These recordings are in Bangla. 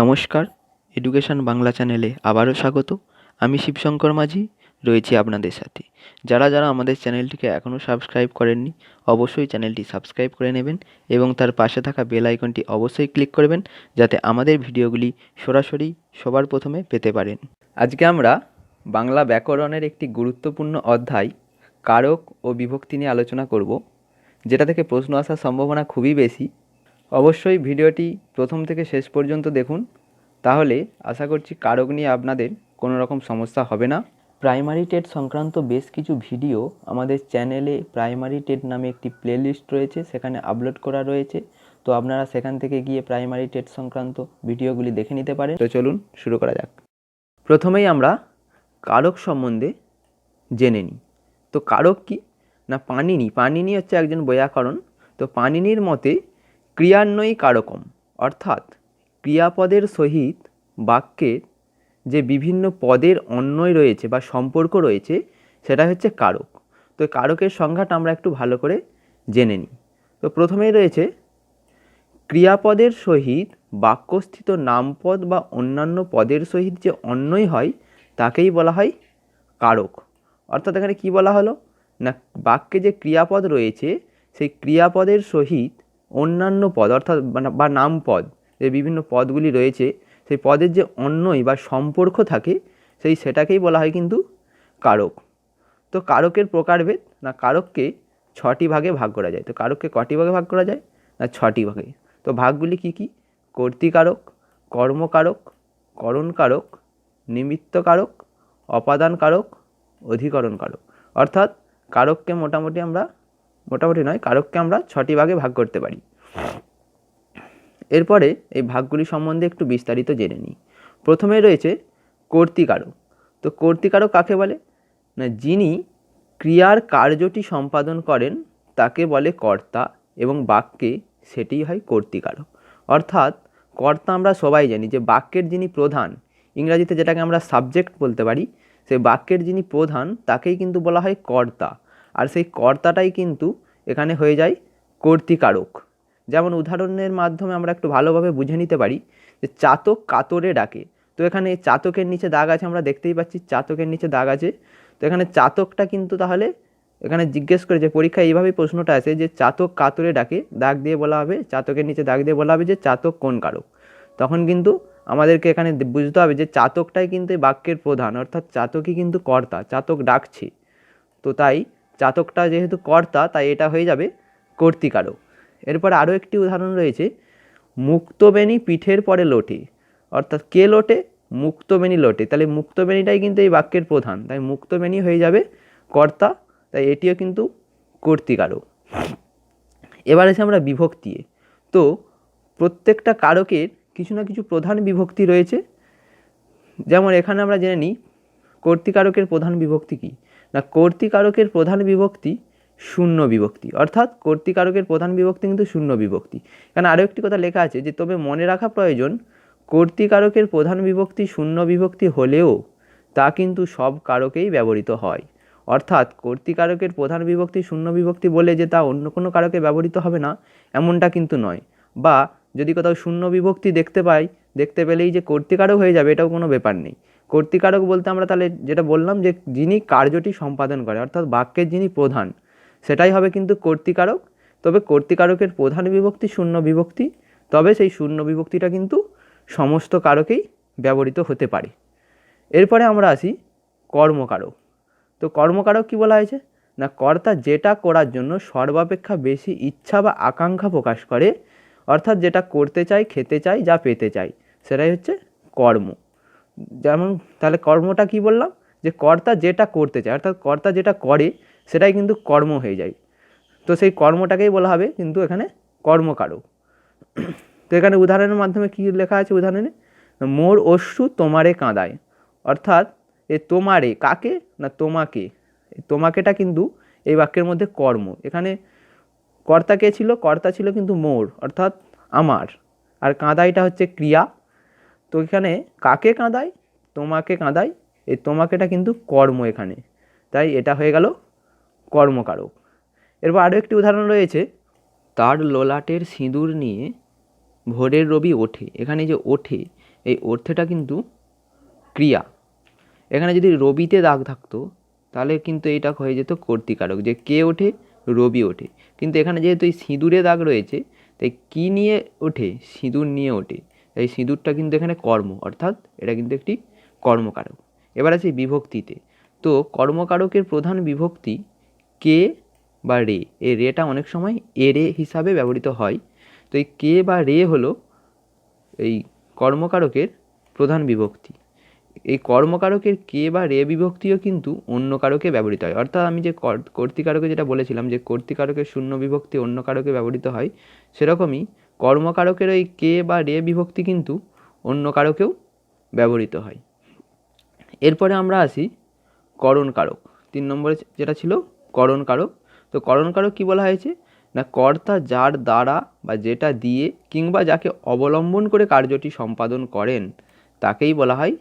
নমস্কার এডুকেশন বাংলা চ্যানেলে আবারও স্বাগত। আমি শিবশঙ্কর মাঝি, রয়েছি আপনাদের সাথে। যারা যারা আমাদের চ্যানেলটিকে এখনও সাবস্ক্রাইব করেননি, অবশ্যই চ্যানেলটি সাবস্ক্রাইব করে নেবেন এবং তার পাশে থাকা বেল আইকনটি অবশ্যই ক্লিক করবেন, যাতে আমাদের ভিডিওগুলি সরাসরি সবার প্রথমে পেতে পারেন। আজকে আমরা বাংলা ব্যাকরণের একটি গুরুত্বপূর্ণ অধ্যায়, কারক ও বিভক্তি নিয়ে আলোচনা করব, যেটা থেকে প্রশ্ন আসার সম্ভাবনা খুবই বেশি। অবশ্যই ভিডিওটি প্রথম থেকে শেষ পর্যন্ত দেখুন। তাহলে আশা করছি কারক নিয়ে আপনাদের কোনো রকম সমস্যা হবে না। প্রাইমারি টেট সংক্রান্ত বেশ কিছু ভিডিও আমাদের চ্যানেলে প্রাইমারি টেট নামে একটি প্লেলিস্ট রয়েছে সেখানে আপলোড করা রয়েছে। তো আপনারা সেখান থেকে গিয়ে প্রাইমারি টেট সংক্রান্ত ভিডিওগুলি দেখে নিতে পারেন। তো চলুন শুরু করা যাক। প্রথমেই আমরা কারক সম্বন্ধে জেনে নিই। তো কারক কি? না পানিনি পানিনি হচ্ছে একজন বৈয়াকরণ। তো পানিনির মতে ক্রিয়ান্বয়ী কারকম, অর্থাৎ ক্রিয়াপদের সহিত বাক্যের যে বিভিন্ন পদের অন্বয় রয়েছে বা সম্পর্ক রয়েছে, সেটা হচ্ছে কারক। তো কারকের সংজ্ঞাটা আমরা একটু ভালো করে জেনে নিই। তো প্রথমেই রয়েছে, ক্রিয়াপদের সহিত বাক্যস্থিত নামপদ বা অন্যান্য পদের সহিত যে অন্যয় হয়, তাকেই বলা হয় কারক। অর্থাৎ এখানে কি বলা হলো? না, বাক্যে যে ক্রিয়াপদ রয়েছে, সেই ক্রিয়াপদের সহিত অন্যান্য পদ, অর্থাৎ বা- বা নামপদ যে বিভিন্ন পদগুলি রয়েছে, সেই পদের যে অন্যয় বা সম্পর্ক থাকে, সেই সেটাকেই বলা হয় কিন্তু কারক। তো কারকের প্রকারভেদ, না কারককে ছটি ভাগে ভাগ করা যায়। তো কারককে কটি ভাগে ভাগ করা যায়? না ছটি ভাগে। তো ভাগগুলি কি কি? কর্তৃকারক, কর্মকারক, করণকারক, নিমিত্তকারক, অপাদানকারক, অধিকরণকারক। অর্থাৎ কারককে মোটামুটি আমরা মোটামুটি নয়, কারককে আমরা ছটি ভাগে ভাগ করতে পারি। এরপরে এই ভাগগুলি সম্বন্ধে একটু বিস্তারিত জেনে নিই। প্রথমে রয়েছে কর্তিকারক। তো কর্তিকারক কাকে বলে? না, যিনি ক্রিয়ার কার্যটি সম্পাদন করেন, তাকে বলে কর্তা এবং বাক্যে সেটিই হয় কর্তিকারক। অর্থাৎ কর্তা আমরা সবাই জানি, যে বাক্যের যিনি প্রধান, ইংরাজিতে যেটাকে আমরা সাবজেক্ট বলতে পারি সেই বাক্যের যিনি প্রধান, তাকেই কিন্তু বলা হয় কর্তা। আর সেই কর্তাটাই কিন্তু এখানে হয়ে যায় কর্তৃকারক। যেমন উদাহরণের মাধ্যমে আমরা একটু ভালোভাবে বুঝে নিতে পারি যে চাতক কাতরে ডাকে। তো এখানে চাতকের নিচে দাগ আছে, আমরা দেখতেই পাচ্ছি চাতকের নিচে দাগ আছে। তো এখানে চাতকটা কিন্তু তাহলে এখানে জিজ্ঞেস করে যে পরীক্ষায় এইভাবেই প্রশ্নটা আসে যে চাতক কাতরে ডাকে, দাগ দিয়ে বলা হবে, চাতকের নিচে দাগ দিয়ে বলা হবে যে চাতক কোন কারক? তখন কিন্তু আমাদেরকে এখানে বুঝতে হবে যে চাতকটাই কিন্তু বাক্যের প্রধান, অর্থাৎ চাতকই কিন্তু কর্তা, চাতক ডাকছে। তো তাই চাতকটা যেহেতু কর্তা, তাই এটা হয়ে যাবে কর্তিকারক। এরপর আরও একটি উদাহরণ রয়েছে, মুক্তবেণী পিঠের পরে লোটে। অর্থাৎ কে লোটে? মুক্তবেণী লোটে। তাহলে মুক্তবেণীটাই কিন্তু এই বাক্যের প্রধান। তাই মুক্তবেণী হয়ে যাবে কর্তা, তাই এটিও কিন্তু কর্তিকারক। এবার এসে আমরা বিভক্তি তো প্রত্যেকটা কারকের কিছু না কিছু প্রধান বিভক্তি রয়েছে। যেমন এখানে আমরা জেনে নিই, কর্তিকারকের প্রধান বিভক্তি কী? না কর্তিকারকের প্রধান বিভক্তি শূন্য বিভক্তি। অর্থাৎ কর্তিকারকের প্রধান বিভক্তি কিন্তু শূন্য বিভক্তি। এখানে আরও একটি কথা লেখা আছে যে, তবে মনে রাখা প্রয়োজন, কর্তিকারকের প্রধান বিভক্তি শূন্য বিভক্তি হলেও তা কিন্তু সব কারকেই ব্যবহৃত হয়। অর্থাৎ কর্তিকারকের প্রধান বিভক্তি শূন্য বিভক্তি বলে যে তা অন্য কোনো কারকে ব্যবহৃত হবে না, এমনটা কিন্তু নয়। বা যদি কোথাও শূন্য বিভক্তি দেখতে পাই, দেখতে পেলেই যে কর্তিকারক হয়ে যাবে, এটাও কোনো ব্যাপার নেই। কর্তিকারক বলতে আমরা তাহলে যেটা বললাম যে যিনি কার্যটি সম্পাদন করে, অর্থাৎ বাক্যের যিনি প্রধান, সেটাই হবে কিন্তু কর্তিকারক। তবে কর্তিকারকের প্রধান বিভক্তি শূন্য বিভক্তি, তবে সেই শূন্য বিভক্তিটা কিন্তু সমস্ত কারকেই ব্যবহৃত হতে পারে। এরপরে আমরা আসি কর্মকারক। তো কর্মকারক কি বলা হয়েছে? না, কর্তা যেটা করার জন্য সর্বাপেক্ষা বেশি ইচ্ছা বা আকাঙ্ক্ষা প্রকাশ করে, অর্থাৎ যেটা করতে চাই খেতে চাই যা পেতে চাই সেটাই হচ্ছে কর্ম। যেমন তাহলে কর্মটা কি বললাম? যে কর্তা যেটা করতে চায়, অর্থাৎ কর্তা যেটা করে, সেটাই কিন্তু কর্ম হয়ে যায়। তো সেই কর্মটাকেই বলা হবে কিন্তু এখানে কর্মকারক। তো এখানে উদাহরণের মাধ্যমে কী লেখা আছে উদাহরণে? মোর অশ্রু তোমারে কাঁদায়। অর্থাৎ এ তোমারে, কাকে না তোমাকে? তোমাকেটা কিন্তু এই বাক্যের মধ্যে কর্ম। এখানে কর্তা কে ছিল? কর্তা ছিল কিন্তু মোর, অর্থাৎ আমার। আর কাঁদাইটা হচ্ছে ক্রিয়া। তো এখানে কাকে কাঁদায়? তোমাকে কাঁদায়। এই তোমাকেটা কিন্তু কর্ম এখানে। তাই এটা হয়ে গেল কর্মকারক। এরপর আরও একটি উদাহরণ রয়েছে। তার ললাটের সিঁদুর নিয়ে ভোরের রবি ওঠে। এখানে যে ওঠে, এই অর্থেটা কিন্তু ক্রিয়া। এখানে যদি রবিতে দাগ থাকতো, তাহলে কিন্তু এটা হয়ে যেত কর্তিকারক, যে কে ওঠে, রবি ওঠে। কিন্তু এখানে যেহেতু এই সিঁদুরে দাগ রয়েছে, তাই কী নিয়ে ওঠে? সিঁদুর নিয়ে ওঠে। এই সিঁদুরটা কিন্তু এখানে কর্ম, অর্থাৎ এটা কিন্তু একটি কর্মকারক। এবার আছে বিভক্তিতে। তো কর্মকারকের প্রধান বিভক্তি কে বা রে। এ রেটা অনেক সময় এ রে হিসাবে ব্যবহৃত হয়। তো এই কে বা রে হলো এই কর্মকারকের প্রধান বিভক্তি। এই কর্মকারকের কে বা রে বিভক্তিও কিন্তু অন্য কারকে ব্যবহৃত হয়। অর্থাৎ আমি যে কর- কর্তৃকারকে যেটা বলেছিলাম যে কর্তৃকারকের শূন্য বিভক্তি অন্য কারকে ব্যবহৃত হয়, সেরকমই কর্মকারকের ওই কে বা রে বিভক্তি কিন্তু অন্য কারকেও ব্যবহৃত হয়। এরপরে আমরা আসি করণ কারক তিন নম্বরে যেটা ছিল করণ কারক তো করণ কারক কী বলা হয়েছে? না, কর্তা যার দ্বারা বা যেটা দিয়ে কিংবা যাকে অবলম্বন করে কার্যটি সম্পাদন করেন, তাকেই বলা হয়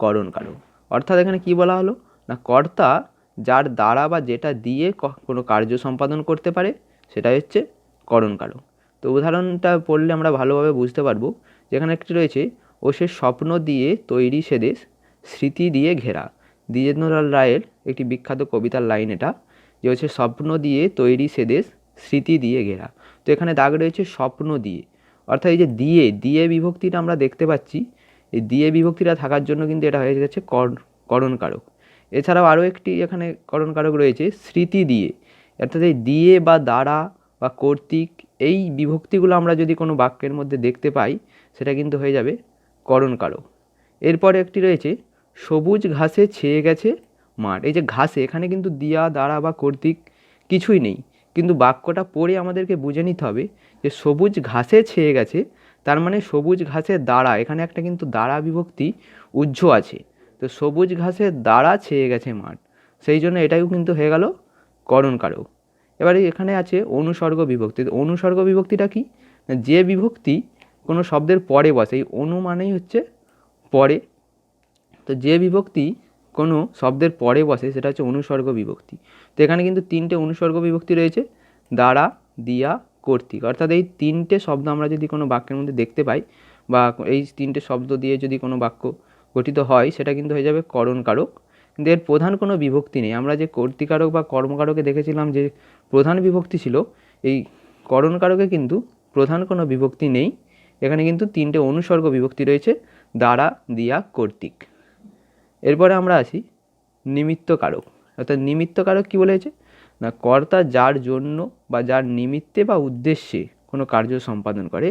করণ কারক অর্থাৎ এখানে কি বলা হলো? না, কর্তা যার দ্বারা বা যেটা দিয়ে কোনো কার্য সম্পাদন করতে পারে সেটা হচ্ছে করণ কারক তো উদাহরণটা পড়লে আমরা ভালোভাবে বুঝতে পারব যেখানে একটি রয়েছে, ও সে স্বপ্ন দিয়ে তৈরি সে দেশ, স্মৃতি দিয়ে ঘেরা। দ্বিজেন্দ্রলাল রায়ের একটি বিখ্যাত কবিতার লাইন এটা, যে হচ্ছে, স্বপ্ন দিয়ে তৈরি সে দেশ, স্মৃতি দিয়ে ঘেরা। তো এখানে দাগ রয়েছে, স্বপ্ন দিয়ে। অর্থাৎ এই যে দিয়ে দিয়ে বিভক্তিটা আমরা দেখতে পাচ্ছি এই দিয়ে বিভক্তিটা থাকার জন্য কিন্তু এটা হয়ে গেছে কর- করণ কারক এছাড়াও আরও একটি এখানে করণ কারক রয়েছে, স্মৃতি দিয়ে। অর্থাৎ এই দিয়ে বা দ্বারা বা কর্তৃক এই বিভক্তিগুলো আমরা যদি কোনো বাক্যের মধ্যে দেখতে পাই, সেটা কিন্তু হয়ে যাবে করণ কারক এরপরে একটি রয়েছে, সবুজ ঘাসে ছেয়ে গেছে মাঠ। এই যে ঘাসে, এখানে কিন্তু দিয়া, দ্বারা বা কর্তৃক কিছুই নেই। কিন্তু বাক্যটা পড়ে আমাদেরকে বুঝে নিতে হবে যে সবুজ ঘাসে ছেয়ে গেছে তার মানে সবুজ ঘাসের দ্বারা এখানে একটা কিন্তু দ্বারা বিভক্তি উজ্জ্ব আছে। তো সবুজ ঘাসের দ্বারা ছেয়ে গেছে মাঠ। সেই জন্য এটাও কিন্তু হয়ে গেল করণ কারক এবারে এখানে আছে অনুসর্গ বিভক্তি। অনুসর্গ বিভক্তিটা কি? যে বিভক্তি কোনো শব্দের পরে বসে, এই অনু মানেই হচ্ছে পরে। তো যে বিভক্তি কোনো শব্দের পরে বসে, সেটা হচ্ছে অনুসর্গ বিভক্তি। তো এখানে কিন্তু তিনটে অনুসর্গ বিভক্তি রয়েছে। দ্বারা দিয়া কর্তৃক। অর্থাৎ এই তিনটে শব্দ আমরা যদি কোনো বাক্যের মধ্যে দেখতে পাই বা এই তিনটে শব্দ দিয়ে যদি কোনো বাক্য গঠিত হয়, সেটা কিন্তু হয়ে যাবে করণ কারক কিন্তু এর প্রধান কোনো বিভক্তি নেই। আমরা যে কর্তৃকারক বা কর্মকারকে দেখেছিলাম যে প্রধান বিভক্তি ছিল, এই করণকারকে কিন্তু প্রধান কোনো বিভক্তি নেই। এখানে কিন্তু তিনটে অনুসর্গ বিভক্তি রয়েছে, দ্বারা, দিয়া, কর্তৃক। এরপরে আমরা আসি নিমিত্তকারক। অর্থাৎ নিমিত্তকারক কী বলেছে? না কর্তা যার জন্য বা যার নিমিত্তে বা উদ্দেশ্যে কোনো কার্য সম্পাদন করে,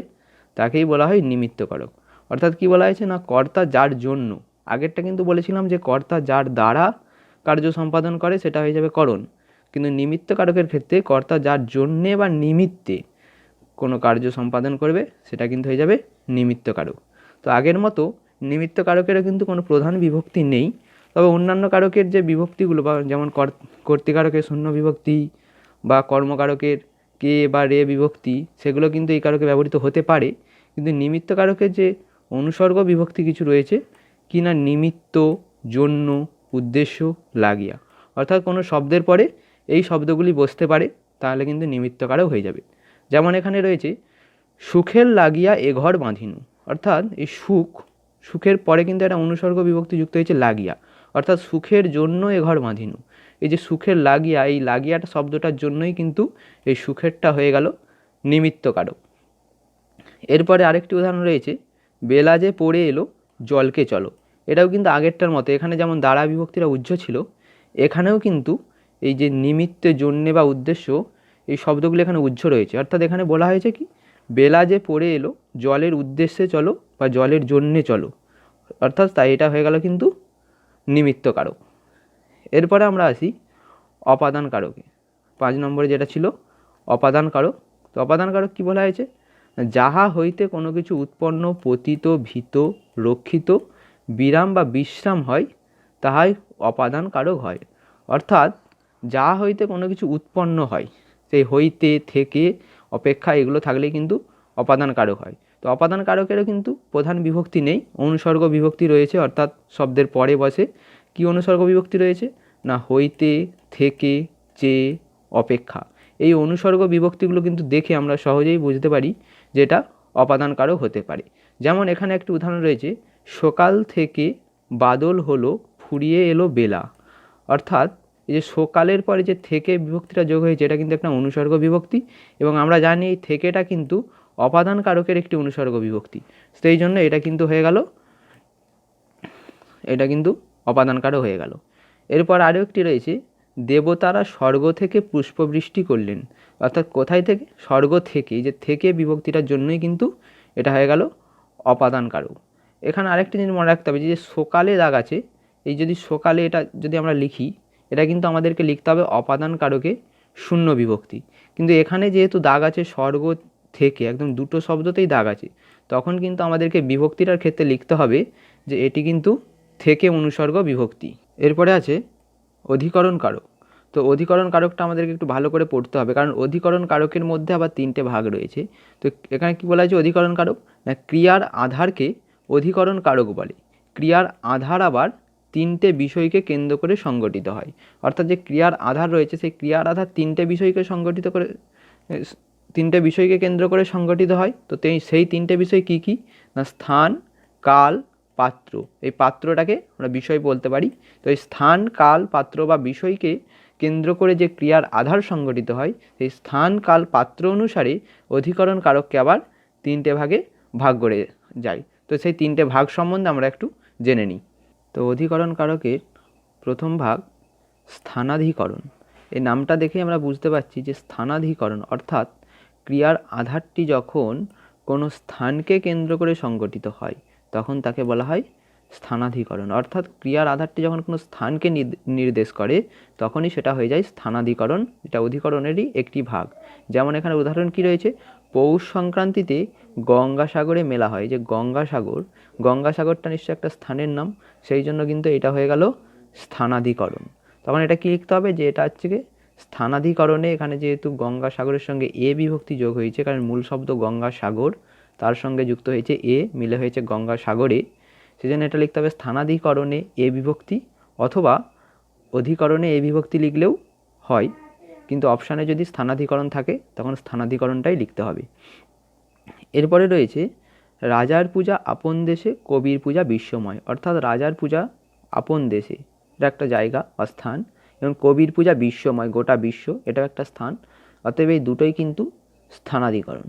তাকেই বলা হয় নিমিত্তকারক অর্থাৎ কি বলা হয়েছে? না, কর্তা যার জন্য। আগেরটা কিন্তু বলেছিলাম যে কর্তা যার দ্বারা কার্য সম্পাদন করে, সেটা হয়ে যাবে করণ। কিন্তু নিমিত্ত কারকের ক্ষেত্রে কর্তা যার জন্যে বা নিমিত্তে কোনো কার্য সম্পাদন করবে, সেটা কিন্তু হয়ে যাবে নিমিত্ত কারক। তো আগের মতো নিমিত্ত কারকেরও কিন্তু কোনো প্রধান বিভক্তি নেই। তবে অন্যান্য কারকের যে বিভক্তিগুলো, বা যেমন কর- কর্তৃকারকের শূন্য বিভক্তি বা কর্মকারকের কে বা রে বিভক্তি, সেগুলো কিন্তু এই কারকে ব্যবহৃত হতে পারে। কিন্তু নিমিত্ত কারকের যে অনুসর্গ বিভক্তি কিছু রয়েছে কি না নিমিত্ত, জন্য, উদ্দেশ্য, লাগিয়া। অর্থাৎ কোনো শব্দের পরে এই শব্দগুলি বসতে পারে, তাহলে কিন্তু নিমিত্ত কারক হয়ে যাবে। যেমন এখানে রয়েছে, সুখের লাগিয়া এ ঘর বাঁধিনু। অর্থাৎ এই সুখ, সুখের পরে কিন্তু একটা অনুসর্গ বিভক্তি যুক্ত হয়েছে, লাগিয়া। অর্থাৎ সুখের জন্য এ ঘর বাঁধিনু। এই যে সুখের লাগিয়া, এই লাগিয়াটা শব্দটার জন্যই কিন্তু এই সুখেরটা হয়ে গেল নিমিত্ত কারক এরপরে আরেকটি উদাহরণ রয়েছে, বেলা যে পড়ে এলো, জলকে চলো। এটাও কিন্তু আগেরটার মতো, এখানে যেমন দ্বারা বিভক্তিরা উজ্জ্ব ছিল, এখানেও কিন্তু এই যে নিমিত্তে জন্যে বা উদ্দেশ্য, এই শব্দগুলো এখানে উজ্জ্ব রয়েছে। অর্থাৎ এখানে বলা হয়েছে কি, বেলা যে পড়ে এলো, জলের উদ্দেশ্যে চলো বা জলের জন্যে চলো। অর্থাৎ তাই এটা হয়ে গেল কিন্তু নিমিত্ত কারক এরপরে আমরা আসি অপাদান কারকে পাঁচ নম্বরে যেটা ছিল অপাদান কারক তো অপাদান কারক কী বলা হয়েছে? যাহা হইতে কোনো কিছু উৎপন্ন, পতিত, ভীত, রক্ষিত, বিরাম বা বিশ্রাম হয়, তাহাই অপাদান কারক হয়। অর্থাৎ যা হইতে কোনো কিছু উৎপন্ন হয়, সেই হইতে, থেকে, অপেক্ষা, এগুলো থাকলেই কিন্তু অপাদান কারক হয়। তো অপাদান কারকেরও কিন্তু প্রধান বিভক্তি নেই, অনুসর্গ বিভক্তি রয়েছে, অর্থাৎ শব্দের পরে বসে। কি অনুসর্গ বিভক্তি রয়েছে? না হইতে, থেকে চেয়ে অপেক্ষা। এই অনুসর্গ বিভক্তিগুলো কিন্তু দেখে আমরা সহজেই বুঝতে পারি যে এটা অপাদান কারক হতে পারে। যেমন এখানে একটি উদাহরণ রয়েছে, সকাল থেকে বাদল হলো, ফুরিয়ে এলো বেলা। অর্থাৎ এই যে সকালের পরে যে থেকে বিভক্তিটা যোগ হয়েছে, এটা কিন্তু একটা অনুসর্গ বিভক্তি এবং আমরা জানি এই থেকেটা কিন্তু অপাদান কারকের একটি অনুসর্গ বিভক্তি। সেই জন্য এটা কিন্তু হয়ে গেল, এটা কিন্তু অপাদান কারক হয়ে গেল। এরপর আরও একটি রয়েছে, দেবতারা স্বর্গ থেকে পুষ্পবৃষ্টি করলেন। অর্থাৎ কোথায় থেকে? স্বর্গ থেকে। যে থেকে বিভক্তিটার জন্যই কিন্তু এটা হয়ে গেল অপাদান কারক এখানে আরেকটি জিনিস মনে রাখতে হবে যে সকালে দাগ আছে, এই যদি সকালে এটা যদি আমরা লিখি, এটা কিন্তু আমাদেরকে লিখতে হবে অপাদান কারকে শূন্য বিভক্তি। কিন্তু এখানে যেহেতু দাগ আছে, স্বর্গ থেকে একদম দুটো শব্দতেই দাগ আছে। তখন কিন্তু আমাদেরকে বিভক্তিটার ক্ষেত্রে লিখতে হবে যে এটি কিন্তু থেকে অনুসর্গ বিভক্তি। এরপরে আছে অধিকরণ কারক তো অধিকরণ কারকটা আমাদেরকে একটু ভালো করে পড়তে হবে, কারণ অধিকরণ কারকের মধ্যে আবার তিনটে ভাগ রয়েছে। তো এখানে কি বলা হয়েছে অধিকরণ কারক না, ক্রিয়ার আধারকে অধিকরণ কারক বলে। ক্রিয়ার আধার আবার তিনটে বিষয়কে কেন্দ্র করে সংগঠিত হয়। অর্থাৎ যে ক্রিয়ার আধার রয়েছে, সেই ক্রিয়ার আধার তিনটে বিষয়কে সংগঠিত করে তিনটে বিষয়কে কেন্দ্র করে সংগঠিত হয়। তো সেই তিনটে বিষয় কি কি? না, স্থান, কাল, পাত্র। এই পাত্রটাকে আমরা বিষয় বলতে পারি। তো এই স্থান, কাল, পাত্র বা বিষয়কে কেন্দ্র করে যে ক্রিয়ার আধার সংগঠিত হয়, সেই স্থান, কাল, পাত্র অনুসারে অধিকরণ কারককে আবার তিনটে ভাগে ভাগ করে যায়। তো সেই তিনটে ভাগ সম্বন্ধে আমরা একটু জেনে নিই। তো অধিকরণ কারকের প্রথম ভাগ স্থানাধিকরণ। এই নামটা দেখে আমরা বুঝতে পারছি যে স্থানাধিকরণ অর্থাৎ ক্রিয়ার আধারটি যখন কোনো স্থানকে কেন্দ্র করে সংগঠিত হয়, তখন তাকে বলা হয় স্থানাধিকরণ। অর্থাৎ ক্রিয়ার আধারটি যখন কোনো স্থানকে নির্দ- নির্দেশ করে, তখনই সেটা হয়ে যায় স্থানাধিকরণ। এটা অধিকরণেরই একটি ভাগ। যেমন এখানে উদাহরণ কি রয়েছে? পৌষ সংক্রান্তিতে গঙ্গাসাগরে মেলা হয়। যে গঙ্গাসাগর, গঙ্গাসাগরটা নিশ্চয়ই একটা স্থানের নাম। সেই জন্য কিন্তু এটা হয়ে গেল স্থানাধিকরণ। তখন এটা কি লিখতে হবে? যে এটা হচ্ছে স্থানাধিকরণে এখানে যেহেতু গঙ্গাসাগরের সঙ্গে এ বিভক্তি যোগ হয়েছে, কারণ মূল শব্দ গঙ্গাসাগর তার সঙ্গে যুক্ত হয়েছে এ, মিলে হয়েছে গঙ্গা গঙ্গাসাগরে সেজন্য এটা লিখতে হবে স্থানাধিকরণে এ বিভক্তি অথবা অধিকরণে এ বিভক্তি লিখলেও হয়, কিন্তু অপশানে যদি স্থানাধিকরণ থাকে, তখন স্থানাধিকরণটাই লিখতে হবে। এরপরে রয়েছে, রাজার পূজা আপন দেশে, কবির পূজা বিশ্বময়। অর্থাৎ রাজার পূজা আপন দেশে। এটা একটা জায়গা বা স্থান। এবং কবির পূজা বিশ্বময়, গোটা বিশ্ব, এটাও একটা স্থান। অতএব এই দুটোই কিন্তু স্থানাধিকরণ।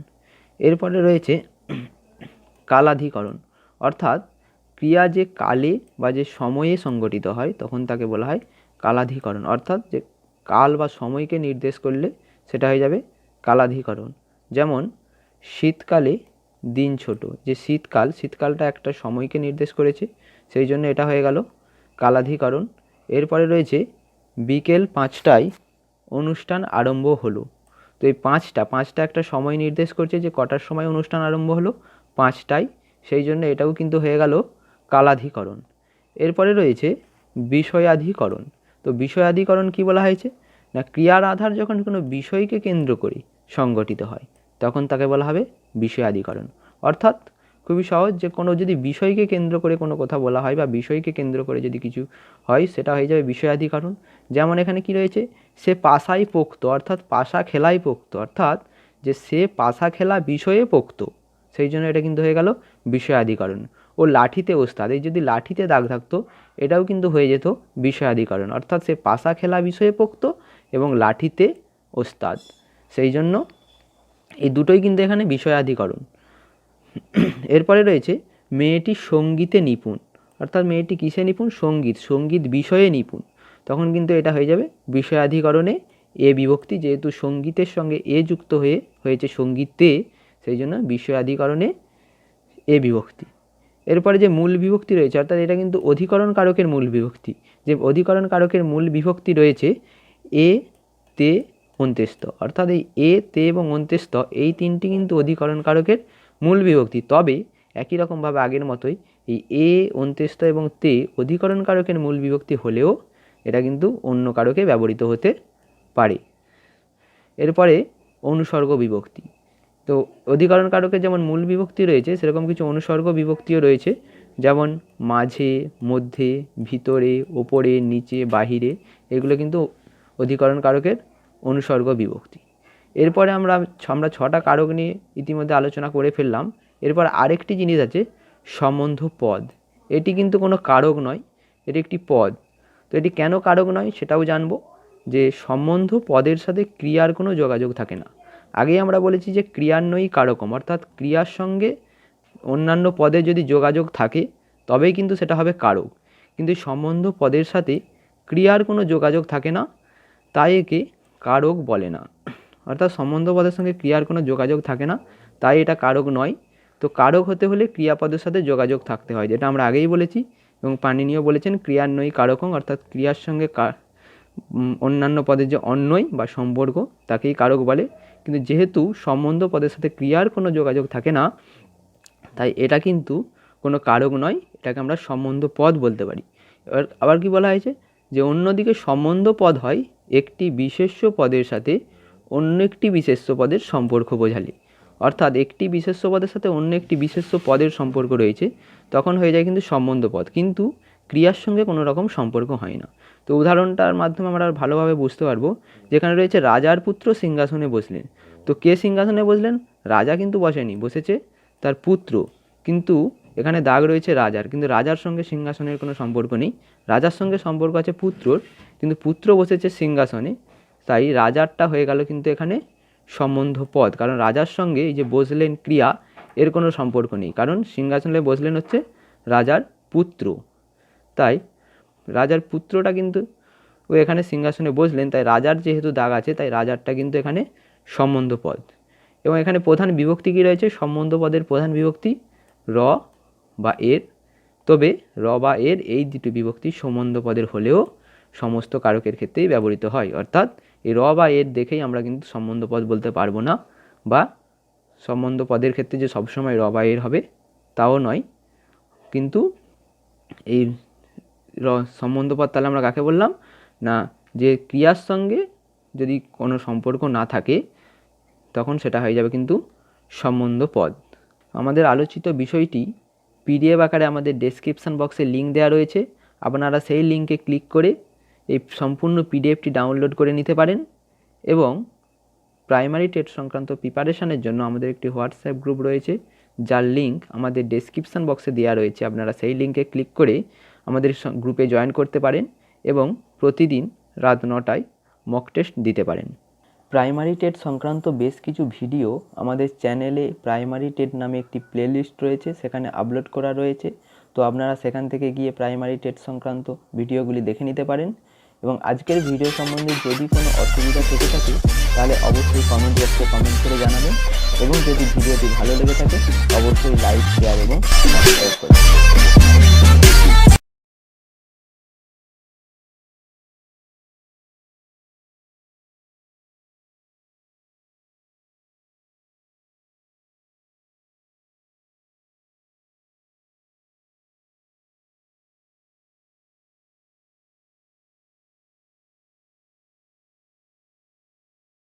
এরপরে রয়েছে কালাধিকরণ। অর্থাৎ ক্রিয়া যে কালে বা যে সময়ে সংগঠিত হয়, তখন তাকে বলা হয় কালাধিকরণ। অর্থাৎ যে কাল বা সময়কে নির্দেশ করলে সেটা হয়ে যাবে কালাধিকরণ। যেমন শীতকালে দিন ছোট, যে শীতকাল, শীতকালটা একটা সময়কে নির্দেশ করেছে, সেই জন্য এটা হয়ে গেল কালাধিকরণ। এরপরে রয়েছে বিকেল পাঁচটায় অনুষ্ঠান আরম্ভ হলো। তো এই পাঁচটা পাঁচটা একটা সময় নির্দেশ করছে যে কটার সময় অনুষ্ঠান আরম্ভ হলো? পাঁচটায়। সেই জন্য এটাও কিন্তু হয়ে গেল কালাধিকরণ। এরপরে রয়েছে বিষয়াধিকরণ। তো বিষয়াধিকরণ কি বলা হয়েছে? না, ক্রিয়ার আধার যখন কোনো বিষয়কে কেন্দ্র করে সংগঠিত হয়, তখন তাকে বলা হবে বিষয়াধিকরণ। অর্থাৎ খুবই সহজ যে কোনো যদি বিষয়কে কেন্দ্র করে কোনো কথা বলা হয় বা বিষয়কে কেন্দ্র করে যদি কিছু হয়, সেটা হয়ে যাবে বিষয়াধিকরণ। যেমন এখানে কি রয়েছে? সে পাশাই পোক্ত, অর্থাৎ পাশা খেলাই পোক্ত, অর্থাৎ যে সে পাশা খেলা বিষয়ে পোক্ত, সেই জন্য এটা কিন্তু হয়ে গেল বিষয়াধিকরণ। ও লাঠিতে ওস্তাদ, এই যদি লাঠিতে দাগ থাকতো, এটাও কিন্তু হয়ে যেত বিষয়াধিকরণ, অর্থাৎ সে পাশা খেলা বিষয়ে পোক্ত এবং লাঠিতে ওস্তাদ। সেই জন্য এই দুটোই কিন্তু এখানে বিষয়াধিকরণ। এরপরে রয়েছে, মেয়েটি সঙ্গীতে নিপুণ। অর্থাৎ মেয়েটি কিসে নিপুণ? সংগীত সংগীত বিষয়ে নিপুণ। তখন কিন্তু এটা হয়ে যাবে বিষয়াধিকরণে এ বিভক্তি, যেহেতু সঙ্গীতের সঙ্গে এ যুক্ত হয়ে হয়েছে সঙ্গীতে, সেই জন্য বিষয়াধিকরণে এ বিভক্তি। এরপরে যে মূল বিভক্তি রয়েছে, অর্থাৎ এটা কিন্তু অধিকরণ কারকের মূল বিভক্তি। যে অধিকরণ কারকের মূল বিভক্তি রয়েছে, এ, তে অন্ত্যেস্ত অর্থাৎ এই এ, তে এবং অন্ত্যেস্ত এই তিনটি কিন্তু অধিকরণ কারকের মূল বিভক্তি। তবে একই রকমভাবে আগের মতোই এই এ অন্ত্যেস্ত এবং তে অধিকরণ কারকের মূল বিভক্তি হলেও এটা কিন্তু অন্য কারকে ব্যবহৃত হতে পারে। এরপরে অনুসর্গ বিভক্তি। তো অধিকরণ কারকের যেমন মূল বিভক্তি রয়েছে, সেরকম কিছু অনুসর্গ বিভক্তিও রয়েছে। যেমন মাঝে, মধ্যে, ভিতরে, ওপরে, নিচে, বাহিরে, এগুলো কিন্তু অধিকরণ কারকের অনুসর্গ বিভক্তি। এরপরে আমরা আমরা ছটা কারক নিয়ে ইতিমধ্যে আলোচনা করে ফেললাম। এরপর আরেকটি জিনিস আছে, সম্বন্ধ পদ। এটি কিন্তু কোনো কারক নয়, এটি একটি পদ। তো এটি কেন কারক নয় সেটাও জানব, যে সম্বন্ধ পদের সাথে ক্রিয়ার কোনো যোগাযোগ থাকে না। আগেই আমরা বলেছি যে ক্রিয়ান্বয়ী কারকম, অর্থাৎ ক্রিয়ার সঙ্গে অন্যান্য পদে যদি যোগাযোগ থাকে, তবেই কিন্তু সেটা হবে কারক। কিন্তু সম্বন্ধ পদের সাথে ক্রিয়ার কোনো যোগাযোগ থাকে না, তাই একে কারক বলে না। অর্থাৎ সম্বন্ধ পদের সঙ্গে ক্রিয়ার কোনো যোগাযোগ থাকে না, তাই এটা কারক নয়। তো কারক হতে হলে ক্রিয়াপদের সাথে যোগাযোগ থাকতে হয়, যেটা আমরা আগেই বলেছি এবং পাণিনিও বলেছেন ক্রিয়ান্বয়ী কারকং, অর্থাৎ ক্রিয়ার সঙ্গে অন্যান্য পদের যে অন্যয় বা সম্পর্ক, তাকেই কারক বলে। কিন্তু যেহেতু সম্বন্ধ পদের সাথে ক্রিয়ার কোনো যোগাযোগ থাকে না, তাই এটা কিন্তু কোনো কারক নয়, এটাকে আমরা সম্বন্ধ পদ বলতে পারি। এবার আবার কি বলা হয়েছে? যে অন্যদিকে সম্বন্ধ পদ হয়, একটি বিশেষ্য পদের সাথে অন্য একটি বিশেষ্য পদের সম্পর্ক বোঝালে। অর্থাৎ একটি বিশেষ্য পদের সাথে অন্য একটি বিশেষ্য পদের সম্পর্ক রয়েছে, তখন হয়ে যায় কিন্তু সম্বন্ধ পদ। কিন্তু ক্রিয়ার সঙ্গে কোনো রকম সম্পর্ক হয় না। তো উদাহরণটার মাধ্যমে আমরা ভালোভাবে বুঝতে পারব, যেখানে রয়েছে রাজার পুত্র সিংহাসনে বসলেন। তো কে সিংহাসনে বসলেন? রাজা কিন্তু বসেনি, বসেছে তার পুত্র। কিন্তু এখানে দাগ রয়েছে রাজার, কিন্তু রাজার সঙ্গে সিংহাসনের কোনো সম্পর্ক নেই। রাজার সঙ্গে সম্পর্ক আছে পুত্রর, কিন্তু পুত্র বসেছে সিংহাসনে। তাই রাজারটা হয়ে গেল কিন্তু এখানে সম্বন্ধ পদ কারণ রাজার সঙ্গে এই যে বসলেন ক্রিয়া, এর কোনো সম্পর্ক নেই। কারণ সিংহাসনে বসলেন হচ্ছে রাজার পুত্র। তাই রাজার পুত্রটা কিন্তু ও এখানে সিংহাসনে বসলেন, তাই রাজার যেহেতু দাগ আছে, তাই রাজারটা কিন্তু এখানে সম্বন্ধ পদ এবং এখানে প্রধান বিভক্তি কী রয়েছে? সম্বন্ধ পদের প্রধান বিভক্তি র বা এর। তবে র বা এর এই দুটি বিভক্তি সম্বন্ধ পদের হলেও সমস্ত কারকের ক্ষেত্রেই ব্যবহৃত হয়। অর্থাৎ এই র বা এর দেখেই আমরা কিন্তু সম্বন্ধ পদ বলতে পারব না বা সম্বন্ধ পদের ক্ষেত্রে যে সবসময় র বা এর হবে, তাও নয়। কিন্তু এই র সম্বন্ধ পদ তাহলে আমরা কাকে বললাম? না, যে ক্রিয়ার সঙ্গে যদি কোনো সম্পর্ক না থাকে, তখন সেটা হয়ে যাবে কিন্তু সম্বন্ধ পদ। আমাদের আলোচিত বিষয়টি পিডিএফ আকারে আমাদের ডেসক্রিপশান বক্সে লিঙ্ক দেওয়া রয়েছে। আপনারা সেই লিঙ্কে ক্লিক করে এই সম্পূর্ণ পিডিএফটি ডাউনলোড করে নিতে পারেন এবং প্রাইমারি টেট সংক্রান্ত প্রিপারেশনের জন্য আমাদের একটি হোয়াটসঅ্যাপ গ্রুপ রয়েছে, যার লিঙ্ক আমাদের ডেসক্রিপশান বক্সে দেওয়া রয়েছে। আপনারা সেই লিঙ্কে ক্লিক করে আমাদের গ্রুপে জয়েন করতে পারেন এবং প্রতিদিন রাত নটায় মক টেস্ট দিতে পারেন। প্রাইমারি টেট সংক্রান্ত বেশ কিছু ভিডিও আমাদের চ্যানেলে প্রাইমারি টেট নামে একটি প্লেলিস্ট রয়েছে, সেখানে আপলোড করা রয়েছে। তো আপনারা সেখান থেকে গিয়ে প্রাইমারি টেট সংক্রান্ত ভিডিওগুলি দেখে নিতে পারেন। এবং আজকের ভিডিও সম্বন্ধে যদি কোনো অসুবিধা থেকে থাকে, তাহলে অবশ্যই কমেন্ট বক্সে কমেন্ট করে জানাবেন। এবং যদি ভিডিওটি ভালো লেগে থাকে, অবশ্যই লাইক শেয়ার এবং সাবস্ক্রাইব করবেন